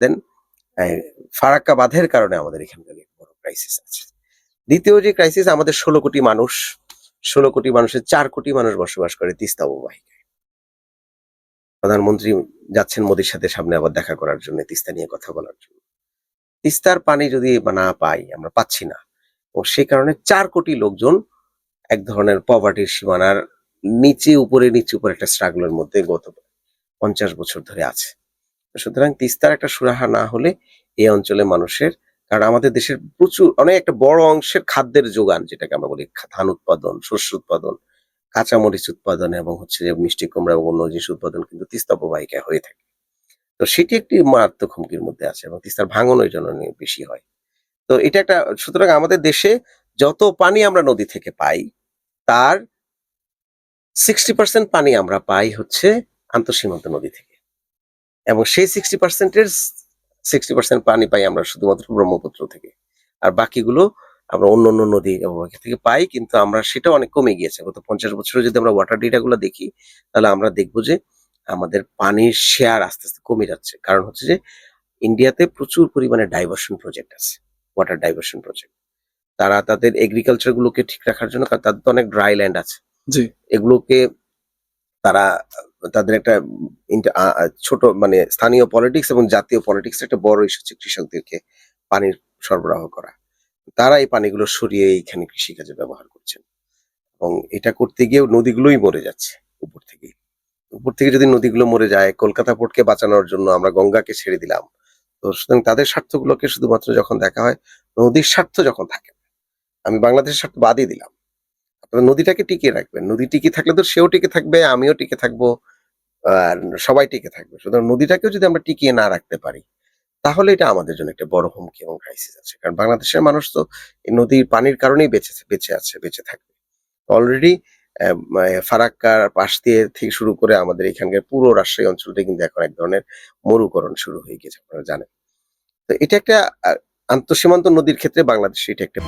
দেন ফারাক্কা বাঁধের কারণে আমাদের এখানকার বড় ক্রাইসিস আছে। দ্বিতীয় যে ক্রাইসিস আমাদের ষোলো কোটি মানুষ, ষোলো কোটি মানুষের চার কোটি মানুষ বসবাস করে তিস্তা অববাহিকায় প্রধানমন্ত্রী যাচ্ছেন মোদির সাথে সামনে আবার দেখা করার জন্য, তিস্তা নিয়ে কথা বলার জন্য। তিস্তার পানি যদি না পাই, আমরা পাচ্ছি না। এবং সেই কারণে চার কোটি লোকজন এক ধরনের পভার্টির সীমানার নিচে, উপরে নিচে, উপরে একটা স্ট্রাগলের মধ্যে গত পঞ্চাশ বছর ধরে আছে। সুতরাং তিস্তার একটা সুরাহা না হলে এই অঞ্চলে মানুষের, কারণ আমাদের দেশের প্রচুর, অনেক একটা বড় অংশের খাদ্যের যোগান, যেটাকে আমরা বলি ধান উৎপাদন, শস্য উৎপাদন, কাঁচামরিচ উৎপাদন এবং হচ্ছে যে মিষ্টি কুমড়া এবং অন্য জিনিস উৎপাদন কিন্তু তিস্তা প্রবাহিকায় হয়ে থাকে। তো সেটি একটি মারাত্মক হুমকির মধ্যে আছে এবং তিস্তার ভাঙন ওই জন্য নিয়ে বেশি হয়। তো এটা একটা, সুতরাং আমাদের দেশে যত পানি আমরা নদী থেকে পাই, তার সিক্সটি পার্সেন্ট পানি আমরা পাই হচ্ছে আন্তঃসীমান্ত নদী থেকে। এবং সেই সিক্সটি পার্সেন্টের সিক্সটি পার্সেন্ট পানি পাই আমরা শুধুমাত্র ব্রহ্মপুত্র থেকে। আর বাকিগুলো আমরা অন্য অন্য নদী থেকে পাই কিন্তু আমরা সেটা অনেক কমে গিয়েছে। গত পঞ্চাশ বছরে যদি আমরা ওয়াটার ডেটা গুলো দেখি তাহলে আমরা দেখব যে আমাদের পানির শেয়ার আস্তে আস্তে কমে যাচ্ছে। কারণ হচ্ছে যে ইন্ডিয়াতে প্রচুর পরিমাণে ডাইভার্সন প্রজেক্ট আছে ওয়াটার ডাইভার্সন প্রজেক্ট তারা তাদের এগ্রিকালচার গুলোকে ঠিক রাখার জন্য কারণ তাদের তো অনেক ড্রাই ল্যান্ড আছে। এগুলোকে তারা তাদের একটা ছোট মানে স্থানীয় পলিটিক্স এবং জাতীয় পলিটিক্স একটা বড় ইস্যু হচ্ছে কৃষকদেরকে পানির সরবরাহ করা। তারা এই পানিগুলো সরিয়ে এইখানে কৃষিকাজে ব্যবহার করছেন। এবং এটা করতে গিয়েও নদীগুলোই মরে যাচ্ছে উপর থেকে। উপর থেকে যদি নদীগুলো মরে যায়, কলকাতা পোর্টকে বাঁচানোর জন্য আমরা গঙ্গাকে ছেড়ে দিলাম, তো সুতরাং তাদের স্বার্থগুলোকে শুধুমাত্র যখন দেখা হয়, নদীর স্বার্থ যখন থাকে আমি বাংলাদেশের স্বার্থ বাদই দিলাম। আপনারা নদীটাকে টিকিয়ে রাখবেন। নদী টিকে থাকলে তো সেও টিকে থাকবে, আমিও টিকে থাকব, আর সবাই টিকে থাকবে। সুতরাং নদীটাকেও যদি আমরা টিকিয়ে না রাখতে পারি, তাহলে এটা আমাদের জন্য একটা বড় হুমকি এবং ক্রাইসিস আছে। কারণ বাংলাদেশের মানুষ তো এই নদীর পানির কারণেই বেঁচে বেঁচে আছে, বেঁচে থাকবে। অলরেডি ফারাক্কার পাশ দিয়ে থেকে শুরু করে আমাদের এখানকার পুরো রাজশাহী অঞ্চলটা কিন্তু এখন এক ধরনের মরুকরণ শুরু হয়ে গেছে, আপনারা জানেন। তো এটা একটা আন্তঃসীমান্ত নদীর ক্ষেত্রে বাংলাদেশে এটা একটা